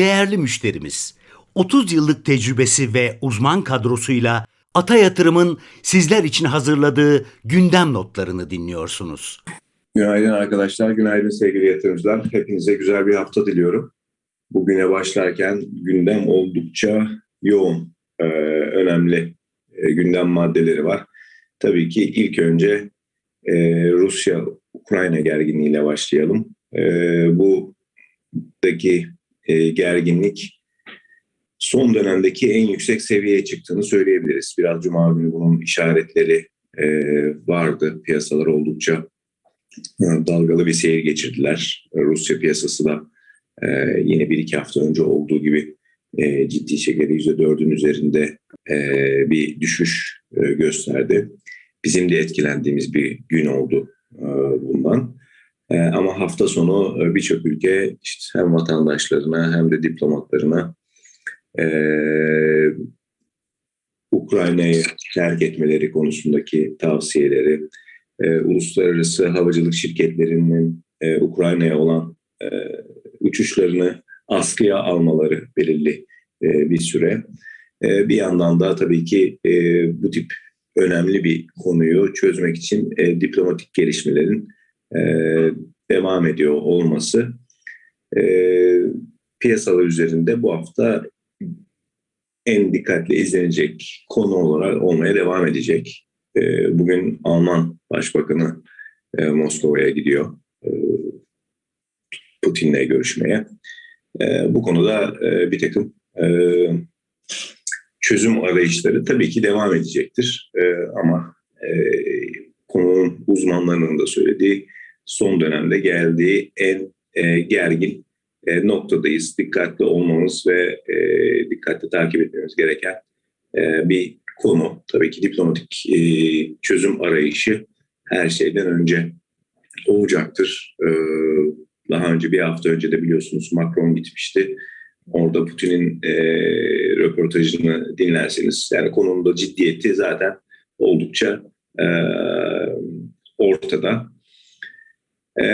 değerli müşterimiz. 30 yıllık tecrübesi ve uzman kadrosuyla Ata Yatırım'ın sizler için hazırladığı gündem notlarını dinliyorsunuz. Günaydın arkadaşlar, günaydın sevgili yatırımcılar. Hepinize güzel bir hafta diliyorum. Bugüne başlarken gündem oldukça yoğun, e, önemli e, gündem maddeleri var. Tabii ki ilk önce e, Rusya-Ukrayna gerginliğiyle başlayalım. E, buradaki e, gerginlik son dönemdeki en yüksek seviyeye çıktığını söyleyebiliriz. Biraz Cuma günü bunun işaretleri e, vardı. Piyasalar oldukça e, dalgalı bir seyir geçirdiler. Rusya piyasası da e, yine bir iki hafta önce olduğu gibi e, ciddi şekilde %4'ün üzerinde e, bir düşüş e, gösterdi. Bizim de etkilendiğimiz bir gün oldu e, bundan. E, ama hafta sonu e, birçok ülke işte hem vatandaşlarına hem de diplomatlarına e, Ukrayna'yı terk etmeleri konusundaki tavsiyeleri, e, uluslararası havacılık şirketlerinin e, Ukrayna'ya olan e, uçuşlarını askıya almaları belirli e, bir süre. E, bir yandan da tabii ki e, bu tip önemli bir konuyu çözmek için e, diplomatik gelişmelerin e, devam ediyor olması e, piyasalar üzerinde bu hafta en dikkatli izlenecek konu olarak olmaya devam edecek. E, bugün Alman Başbakanı e, Moskova'ya gidiyor e, Putin'le görüşmeye. E, bu konuda e, bir takım e, çözüm arayışları tabii ki devam edecektir. E, ama e, konunun uzmanlarının da söylediği son dönemde geldiği en e, gergin e, noktadayız. Dikkatli olmamız ve e, dikkatli takip etmemiz gereken e, bir konu. Tabii ki diplomatik e, çözüm arayışı her şeyden önce olacaktır. E, daha önce bir hafta önce de biliyorsunuz Macron gitmişti. Orada Putin'in e, röportajını dinlerseniz yani konunun da ciddiyeti zaten oldukça e, ortada. E,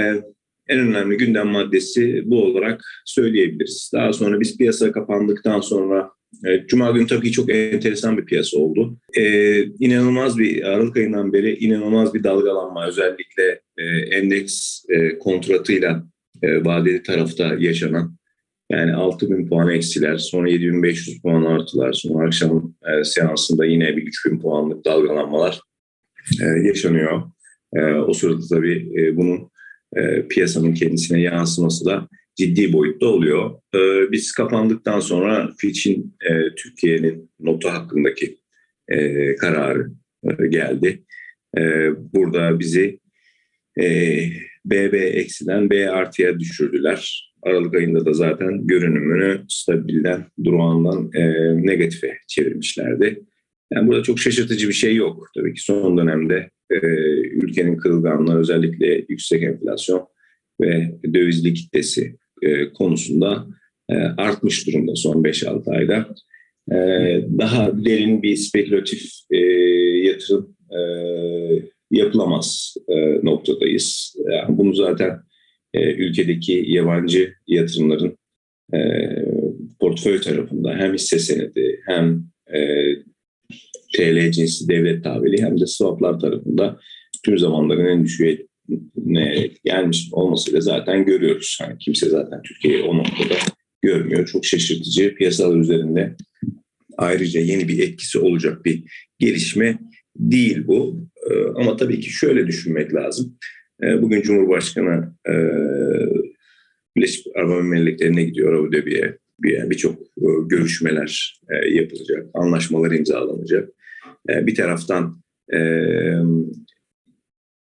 en önemli gündem maddesi bu olarak söyleyebiliriz. Daha sonra biz piyasa kapandıktan sonra e, Cuma günü tabii çok enteresan bir piyasa oldu. Ee, inanılmaz bir Aralık ayından beri inanılmaz bir dalgalanma özellikle e, endeks e, kontratıyla e, vadeli tarafta yaşanan yani 6000 puan eksiler, sonra 7500 puan artılar, sonra akşam e, seansında yine bir 3000 puanlık dalgalanmalar e, yaşanıyor. E, o sırada tabii e, bunun e, piyasanın kendisine yansıması da ciddi boyutta oluyor. E, biz kapandıktan sonra Fitch'in e, Türkiye'nin notu hakkındaki e, kararı e, geldi. E, burada bizi e, BB eksiden B artıya düşürdüler. Aralık ayında da zaten görünümünü stabilden, durağından e, negatife çevirmişlerdi. Yani burada çok şaşırtıcı bir şey yok. Tabii ki son dönemde e, ülkenin kırılganlığı özellikle yüksek enflasyon ve dövizli kitlesi e, konusunda e, artmış durumda son 5-6 ayda. E, daha derin bir spekülatif e, yatırım e, yapılamaz e, noktadayız. Yani bunu zaten e, ülkedeki yabancı yatırımların e, portföy tarafında hem hisse senedi hem e, TL cinsi devlet tabeli hem de swaplar tarafında tüm zamanların en düşüğe gelmiş olmasıyla zaten görüyoruz. Yani kimse zaten Türkiye'yi o noktada görmüyor. Çok şaşırtıcı piyasalar üzerinde ayrıca yeni bir etkisi olacak bir gelişme değil bu. Ee, ama tabii ki şöyle düşünmek lazım. Ee, bugün Cumhurbaşkanı e, Birleşik Arap Emirlikleri'ne gidiyor Abu Dhabi'ye. Birçok e, görüşmeler e, yapılacak, anlaşmalar imzalanacak. Bir taraftan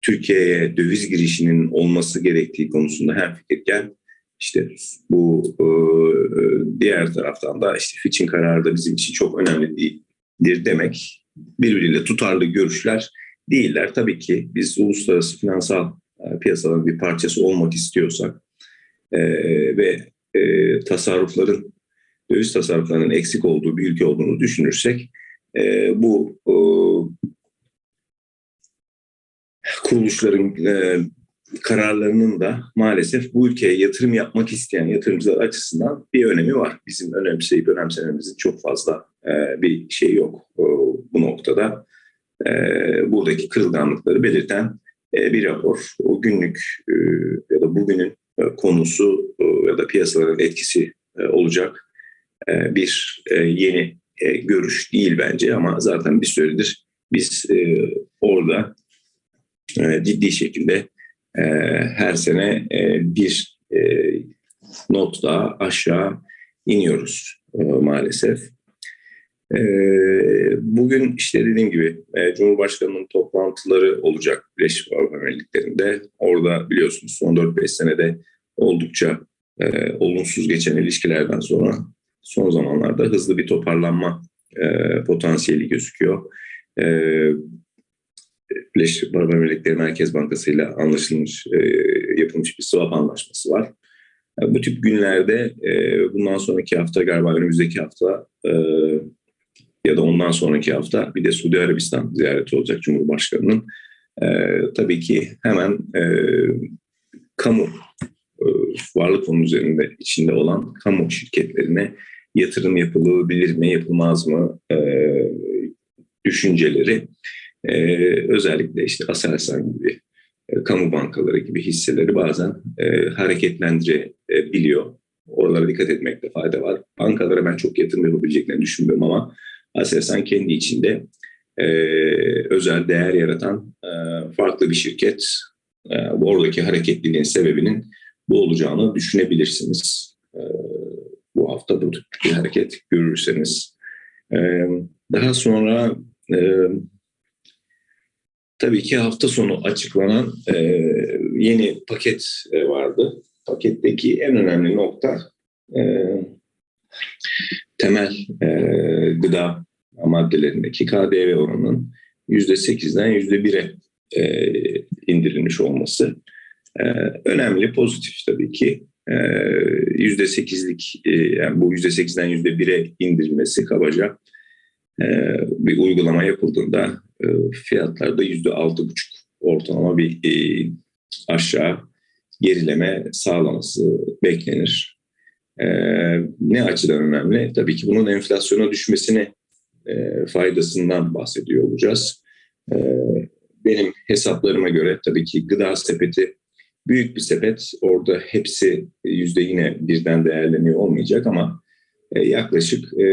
Türkiye'ye döviz girişinin olması gerektiği konusunda hem fikirken işte bu diğer taraftan da işte Fitch'in kararı da bizim için çok önemli değildir demek birbiriyle tutarlı görüşler değiller. Tabii ki biz uluslararası finansal piyasaların bir parçası olmak istiyorsak ve tasarrufların döviz tasarruflarının eksik olduğu bir ülke olduğunu düşünürsek bu kuruluşların kararlarının da maalesef bu ülkeye yatırım yapmak isteyen yatırımcılar açısından bir önemi var. Bizim önemseyip önemsememizin çok fazla e, bir şey yok e, bu noktada. E, buradaki kırılganlıkları belirten e, bir rapor. O günlük e, ya da bugünün e, konusu e, ya da piyasaların etkisi e, olacak e, bir e, yeni e, görüş değil bence ama zaten bir süredir biz e, orada e, ciddi şekilde e, her sene e, bir e, not daha aşağı iniyoruz e, maalesef. E, bugün işte dediğim gibi e, Cumhurbaşkanı'nın toplantıları olacak Birleşik Arap Emirlikleri'nde. Orada biliyorsunuz son 4-5 senede oldukça e, olumsuz geçen ilişkilerden sonra son zamanlarda hızlı bir toparlanma e, potansiyeli gözüküyor. E, Birleşik Arap Emirlikleri Merkez Bankası ile anlaşılmış, e, yapılmış bir swap anlaşması var. E, bu tip günlerde e, bundan sonraki hafta galiba önümüzdeki hafta e, ya da ondan sonraki hafta bir de Suudi Arabistan ziyareti olacak Cumhurbaşkanı'nın. E, tabii ki hemen e, kamu e, varlık fonu üzerinde içinde olan kamu şirketlerine yatırım yapılabilir mi, yapılmaz mı e, düşünceleri e, özellikle işte Aselsan gibi e, kamu bankaları gibi hisseleri bazen e, hareketlendirebiliyor. Oralara dikkat etmekte fayda var. Bankalara ben çok yatırım yapabileceklerini düşünmüyorum ama Aselsan kendi içinde e, özel değer yaratan e, farklı bir şirket. E, oradaki hareketliliğin sebebinin bu olacağını düşünebilirsiniz. E, bu hafta bu tip bir hareket görürseniz. Daha sonra tabii ki hafta sonu açıklanan yeni paket vardı. Paketteki en önemli nokta temel gıda maddelerindeki KDV oranının %8'den %1'e e, indirilmiş olması e, önemli, pozitif tabii ki. E, %8'lik e, yani bu %8'den %1'e indirilmesi kabaca e, bir uygulama yapıldığında e, fiyatlarda %6,5 ortalama bir aşağı gerileme sağlaması beklenir. Ne açıdan önemli? Tabii ki bunun enflasyona düşmesine e, faydasından bahsediyor olacağız. Benim hesaplarıma göre tabii ki gıda sepeti büyük bir sepet. Orada hepsi yüzde yine birden değerleniyor olmayacak ama e, yaklaşık e,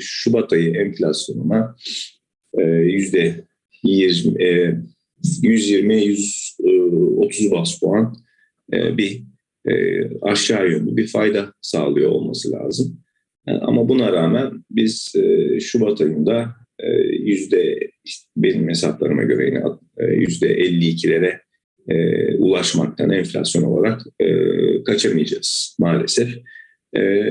Şubat ayı enflasyonuna e, yüzde 120-130 bas puan e, bir e, aşağı yönlü bir fayda sağlıyor olması lazım. Ama buna rağmen biz e, Şubat ayında e, yüzde benim hesaplarıma göre yine e, yüzde 52'lere e, ulaşmaktan enflasyon olarak e, kaçamayacağız maalesef. E,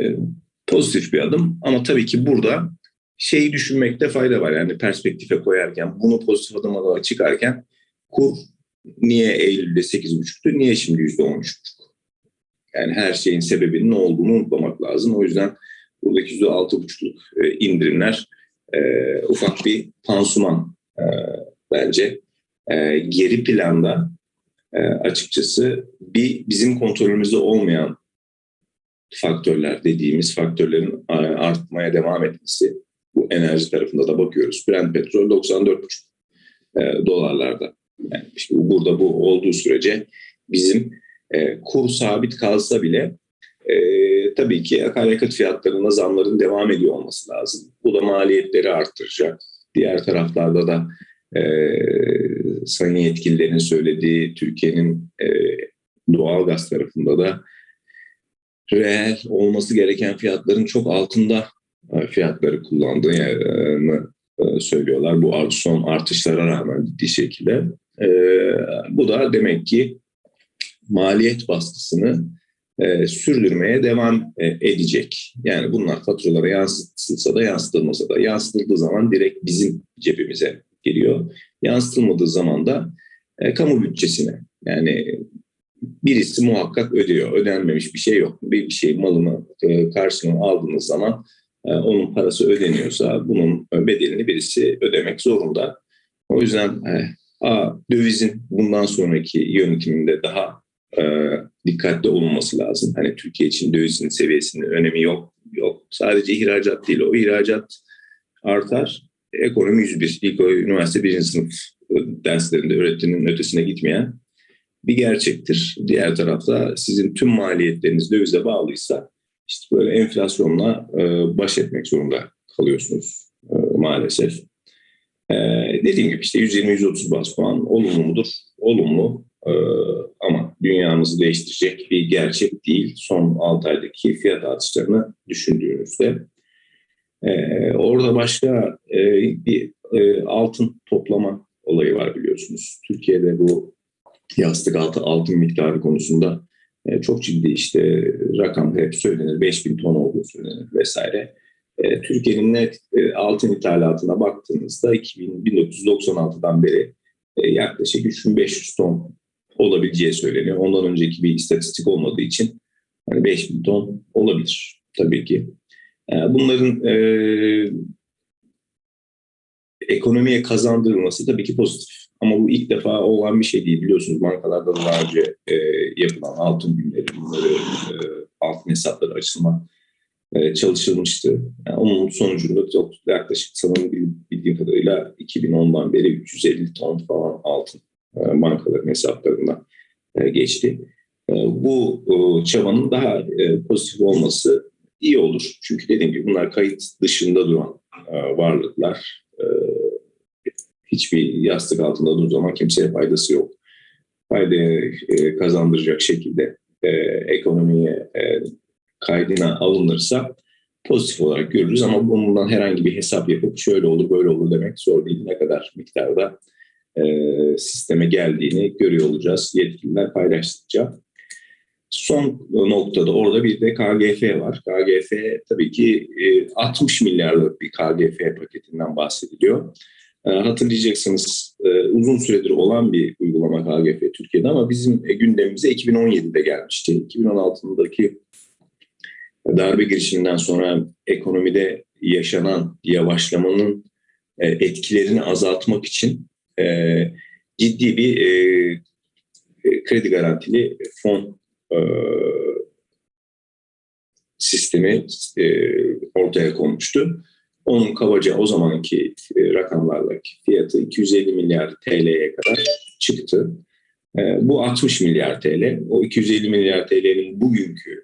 pozitif bir adım ama tabii ki burada şeyi düşünmekte fayda var. Yani perspektife koyarken, bunu pozitif adım olarak çıkarken kur niye Eylül'de 8,5'tu, niye şimdi %13,5? Yani her şeyin sebebinin ne olduğunu unutmamak lazım. O yüzden buradaki %6,5'luk indirimler e, ufak bir pansuman e, bence. E, geri planda e, açıkçası bir bizim kontrolümüzde olmayan faktörler dediğimiz faktörlerin artmaya devam etmesi bu enerji tarafında da bakıyoruz. Brent petrol 94,5 e, dolarlarda. Yani işte burada bu olduğu sürece bizim e, kur sabit kalsa bile e, tabii ki akaryakıt fiyatlarına zamların devam ediyor olması lazım. Bu da maliyetleri arttıracak. Diğer taraflarda da e, sayın yetkililerin söylediği Türkiye'nin e, doğal gaz tarafında da reel olması gereken fiyatların çok altında e, fiyatları kullandığını e, söylüyorlar. Bu son artışlara rağmen ciddi şekilde. E, bu da demek ki maliyet baskısını sürdürmeye devam edecek. Yani bunlar faturalara yansıtılsa da yansıtılmasa da yansıtıldığı zaman direkt bizim cebimize geliyor. Yansıtılmadığı zaman da kamu bütçesine yani birisi muhakkak ödüyor. Ödenmemiş bir şey yok. Bir şey malını karşılığını aldığınız zaman e, onun parası ödeniyorsa bunun bedelini birisi ödemek zorunda. O yüzden e, A, dövizin bundan sonraki yönetiminde daha e, dikkatli olunması lazım. Hani Türkiye için dövizin seviyesinin önemi yok. Yok. Sadece ihracat değil. O ihracat artar. Ekonomi 101. İlk üniversite birinci sınıf e, derslerinde öğretinin ötesine gitmeyen bir gerçektir. Diğer tarafta sizin tüm maliyetleriniz dövize bağlıysa işte böyle enflasyonla e, baş etmek zorunda kalıyorsunuz e, maalesef. Dediğim gibi işte 120-130 bas puan olumlu mudur? Olumlu ama dünyamızı değiştirecek bir gerçek değil. Son 6 aydaki fiyat artışlarını düşündüğünüzde. E, orada başka e, bir e, altın toplama olayı var biliyorsunuz. Türkiye'de bu yastık altı altın miktarı konusunda e, çok ciddi işte rakam hep söylenir. 5000 ton olduğu söylenir vesaire. E, Türkiye'nin net e, altın ithalatına baktığınızda 2000, 1996'dan beri e, yaklaşık 3500 ton olabileceği söyleniyor. Ondan önceki bir istatistik olmadığı için hani 5000 ton olabilir tabii ki. E, bunların e, ekonomiye kazandırılması tabii ki pozitif. Ama bu ilk defa olan bir şey değil. Biliyorsunuz bankalarda daha önce e, yapılan altın günleri, bunları e, altın hesapları açılma e, çalışılmıştı. Yani onun sonucunda çok yaklaşık sanırım bildiğim kadarıyla 2010'dan beri 350 ton falan altın e, bankaların hesaplarından e, geçti. E, bu e, çabanın daha e, pozitif olması iyi olur. Çünkü dediğim gibi bunlar kayıt dışında duran e, varlıklar. E, hiçbir yastık altında durduğu zaman kimseye faydası yok. Fayda e, kazandıracak şekilde ekonomiye kaydına alınırsa pozitif olarak görürüz ama bundan herhangi bir hesap yapıp şöyle olur böyle olur demek zor değil. Ne kadar miktarda e, sisteme geldiğini görüyor olacağız yetkililer paylaştıkça. Son noktada orada bir de KGF var. KGF tabii ki e, 60 milyarlık bir KGF paketinden bahsediliyor. E, hatırlayacaksınız e, uzun süredir olan bir uygulama KGF Türkiye'de ama bizim e, gündemimize 2017'de gelmişti. 2016'daki darbe girişiminden sonra ekonomide yaşanan yavaşlamanın e, etkilerini azaltmak için e, ciddi bir e, e kredi garantili fon e, sistemi e, ortaya konmuştu. Onun kabaca o zamanki e, rakamlarla fiyatı 250 milyar TL'ye kadar çıktı. E, bu 60 milyar TL. O 250 milyar TL'nin bugünkü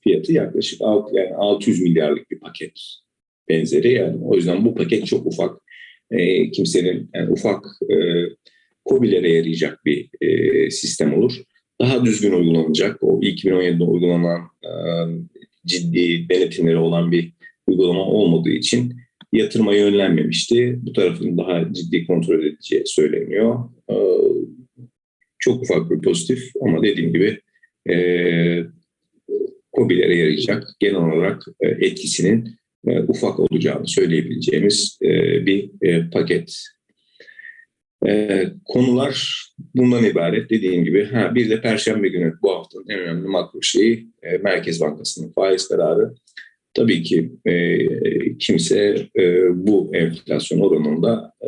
fiyatı yaklaşık 6, yani 600 milyarlık bir paket benzeri. Yani o yüzden bu paket çok ufak. Kimsenin yani ufak e, COBİ'lere yarayacak bir sistem olur. Daha düzgün uygulanacak. O 2017'de uygulanan e, ciddi denetimleri olan bir uygulama olmadığı için yatırıma yönlenmemişti. Bu tarafın daha ciddi kontrol edileceği söyleniyor. E, çok ufak bir pozitif ama dediğim gibi e, COBİ'lere yarayacak genel olarak e, etkisinin ufak olacağını söyleyebileceğimiz bir paket. E, konular bundan ibaret dediğim gibi. Ha, bir de Perşembe günü bu haftanın en önemli makro şeyi e, Merkez Bankası'nın faiz kararı. Tabii ki e, kimse e, bu enflasyon oranında e,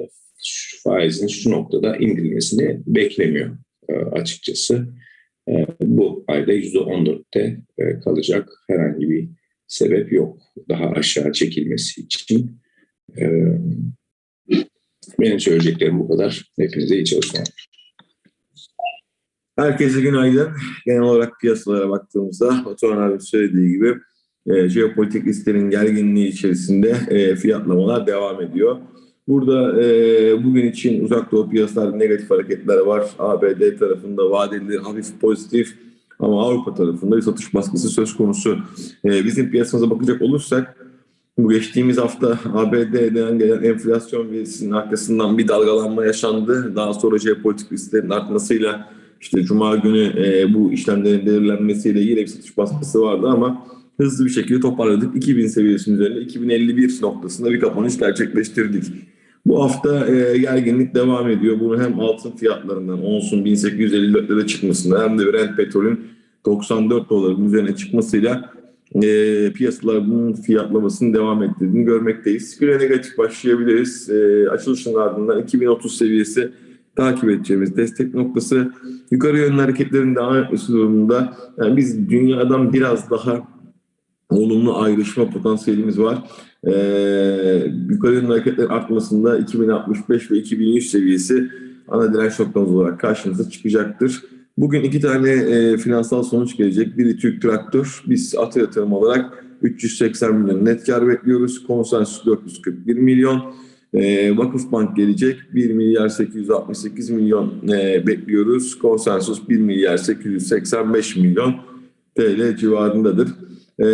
faizin şu noktada indirilmesini beklemiyor e, açıkçası. E, bu ayda %14'te e, kalacak herhangi bir sebep yok daha aşağı çekilmesi için. E, benim söyleyeceklerim bu kadar. Hepinize iyi çalışmalar. Herkese günaydın. Genel olarak piyasalara baktığımızda Batuhan abi söylediği gibi e, jeopolitik listenin gerginliği içerisinde e, fiyatlamalar devam ediyor. Burada e, bugün için uzak doğu piyasalarda negatif hareketler var. ABD tarafında vadeli hafif pozitif ama Avrupa tarafında bir satış baskısı söz konusu. E, bizim piyasamıza bakacak olursak bu geçtiğimiz hafta ABD'den gelen enflasyon verisinin arkasından bir dalgalanma yaşandı. Daha sonra jeopolitik risklerin artmasıyla işte Cuma günü e, bu işlemlerin belirlenmesiyle yine bir satış baskısı vardı ama hızlı bir şekilde toparladık. 2000 seviyesinin üzerinde 2051 noktasında bir kapanış gerçekleştirdik. Bu hafta e, gerginlik devam ediyor. Bunu hem altın fiyatlarından onsun 1854 lira çıkmasında hem de Brent petrolün 94 doların üzerine çıkmasıyla e, piyasalar bunun fiyatlamasını devam ettirdiğini görmekteyiz. Güne negatif başlayabiliriz. E, açılışın ardından 2030 seviyesi takip edeceğimiz destek noktası. Yukarı yönlü hareketlerin devam etmesi durumunda yani biz dünyadan biraz daha olumlu ayrışma potansiyelimiz var. Ee, yukarı yönlü hareketlerin artmasında 2065 ve 2100 seviyesi ana direnç noktamız olarak karşımıza çıkacaktır. Bugün iki tane e, finansal sonuç gelecek. Biri Türk Traktör. Biz atı yatırım olarak 380 milyon net kar bekliyoruz. Konsensus 441 milyon. E, Vakıfbank gelecek. 1 milyar 868 milyon e, bekliyoruz. Konsensus 1 milyar 885 milyon TL civarındadır. E,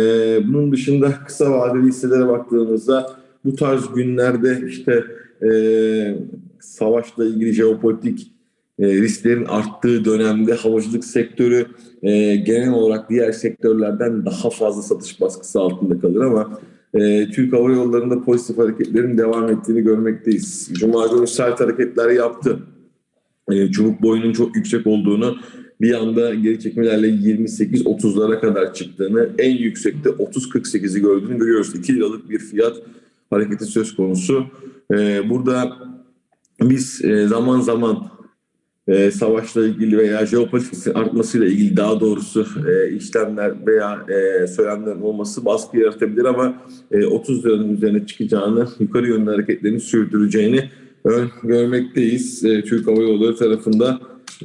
bunun dışında kısa vadeli hisselere baktığımızda bu tarz günlerde işte e, savaşla ilgili jeopolitik e, risklerin arttığı dönemde havacılık sektörü e, genel olarak diğer sektörlerden daha fazla satış baskısı altında kalır ama e, Türk Hava Yolları'nda pozitif hareketlerin devam ettiğini görmekteyiz. Cuma günü sert hareketler yaptı. E, çubuk boyunun çok yüksek olduğunu bir anda geri çekmelerle 28-30'lara kadar çıktığını en yüksekte 30-48'i gördüğünü görüyoruz. 2 liralık bir fiyat hareketi söz konusu. Burada biz zaman zaman e, savaşla ilgili veya jeopolitik artmasıyla ilgili daha doğrusu e, işlemler veya e, söylemlerin olması baskı yaratabilir ama e, 30 liranın üzerine çıkacağını, yukarı yönlü hareketlerini sürdüreceğini görmekteyiz. E, Türk Hava Yolları tarafında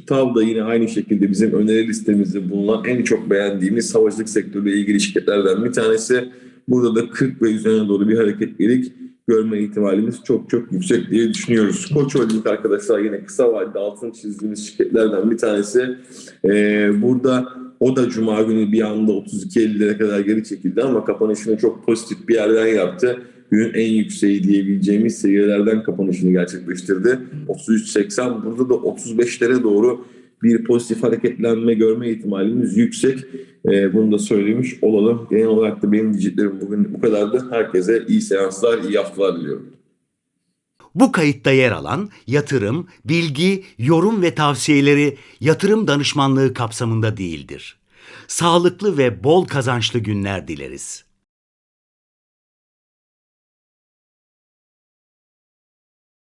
TAV da yine aynı şekilde bizim öneri listemizde bulunan en çok beğendiğimiz havacılık sektörüyle ilgili şirketlerden bir tanesi. Burada da 40 ve üzerine doğru bir hareketlilik görme ihtimalimiz çok çok yüksek diye düşünüyoruz. Koç Holding arkadaşlar yine kısa vadede altın çizdiğimiz şirketlerden bir tanesi. Ee, burada o da Cuma günü bir anda 32.50'lere kadar geri çekildi ama kapanışını çok pozitif bir yerden yaptı. Günün en yükseği diyebileceğimiz seviyelerden kapanışını gerçekleştirdi. 33.80 burada da 35'lere doğru bir pozitif hareketlenme görme ihtimalimiz yüksek. Ee, bunu da söylemiş olalım. Genel olarak da benim diyeceklerim bugün bu kadardı. Herkese iyi seanslar, iyi haftalar diliyorum. Bu kayıtta yer alan yatırım, bilgi, yorum ve tavsiyeleri yatırım danışmanlığı kapsamında değildir. Sağlıklı ve bol kazançlı günler dileriz.